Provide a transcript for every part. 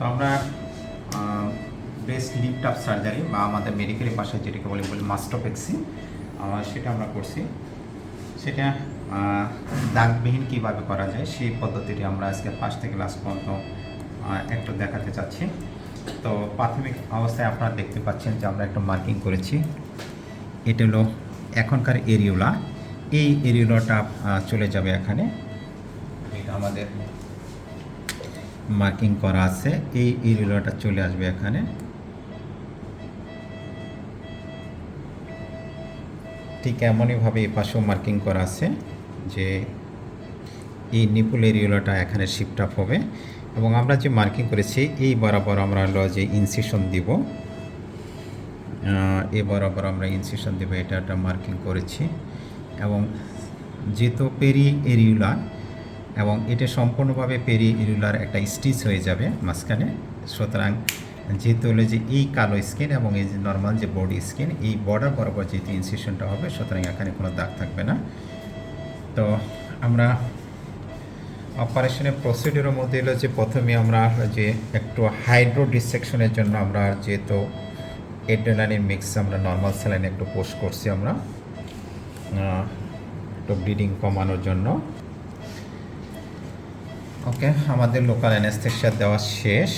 তো আমরা breast lift up surgery বা আমাদের মেডিকেলের ভাষায় যেটাকে বলি বলি মাস্টোপেক্সি সেটা আমরা করছি। সেটা দাগবিহীন কীভাবে করা যায় সেই পদ্ধতিটি আমরা আজকে ফার্স্ট থেকে লাস্ট পর্যন্ত একটু দেখাতে চাচ্ছি। তো প্রাথমিক অবস্থায় আপনারা দেখতে পাচ্ছেন যে আমরা একটা মার্কিং করেছি। এটা হলো এখনকার এরিওলা এই এরিওলাটা চলে যাবে এখানে। এটা আমাদের মার্কিং করা আছে। এই এরিওলাটা চলে আসবে এখানে। ঠিক এমনইভাবে এই পাশেও মার্কিং করা আছে যে এই নিপুল এরিওলাটা এখানে শিফট আপ হবে। এবং আমরা যে মার্কিং করেছি এই বরাবর আমরা হলো যে ইনসিশন দিব। আহ, এ বরাবর আমরা ইনসিশন দেবো এটা একটা মার্কিং করেছি। এবং যেহেতু পেরি এরিউলার এবং এটা সম্পূর্ণভাবে পেরি এরিউলার একটা স্টিচ হয়ে যাবে মাঝখানে। সুতরাং যেহেতু হলো যে এই কালো স্কিন এবং এই যে নর্মাল যে বডি স্কিন এই বর্ডার বরাবর যেহেতু ইনসিশনটা হবে, সুতরাং এখানে কোনো দাগ থাকবে না। তো আমরা অপারেশনের প্রসিডিওরের মধ্যে হলো যে প্রথমে আমরা যে একটু হাইড্রো ডিসেকশনের জন্য আমরা যেহেতু এড্রেনালিন মিক্স আমরা নর্মাল স্যালাইনে একটু পোস্ট করছি আমরা একটু ব্লিডিং কমানোর জন্য। ওকে, আমাদের লোকাল অ্যানেস্থেশিয়া দেওয়া শেষ।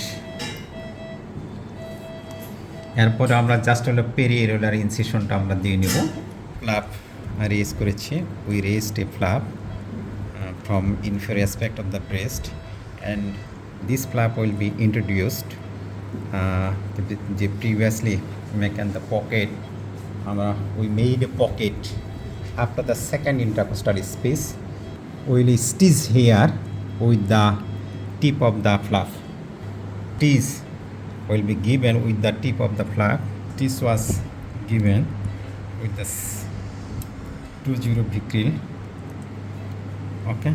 এরপর আমরা জাস্ট হলো পেরিয়েরোলার ইনসিশনটা আমরা দিয়ে নেব। ফ্ল্যাপ রেজ করেছি। We raise a flap from inferior aspect of the breast and this flap will be introduced যে previously make an the pocket আমরা we made a pocket after the second intercostal space will stitch here with the tip of the flap tease will be given with the tip of the flap this was given with the s- 20 vicryl okay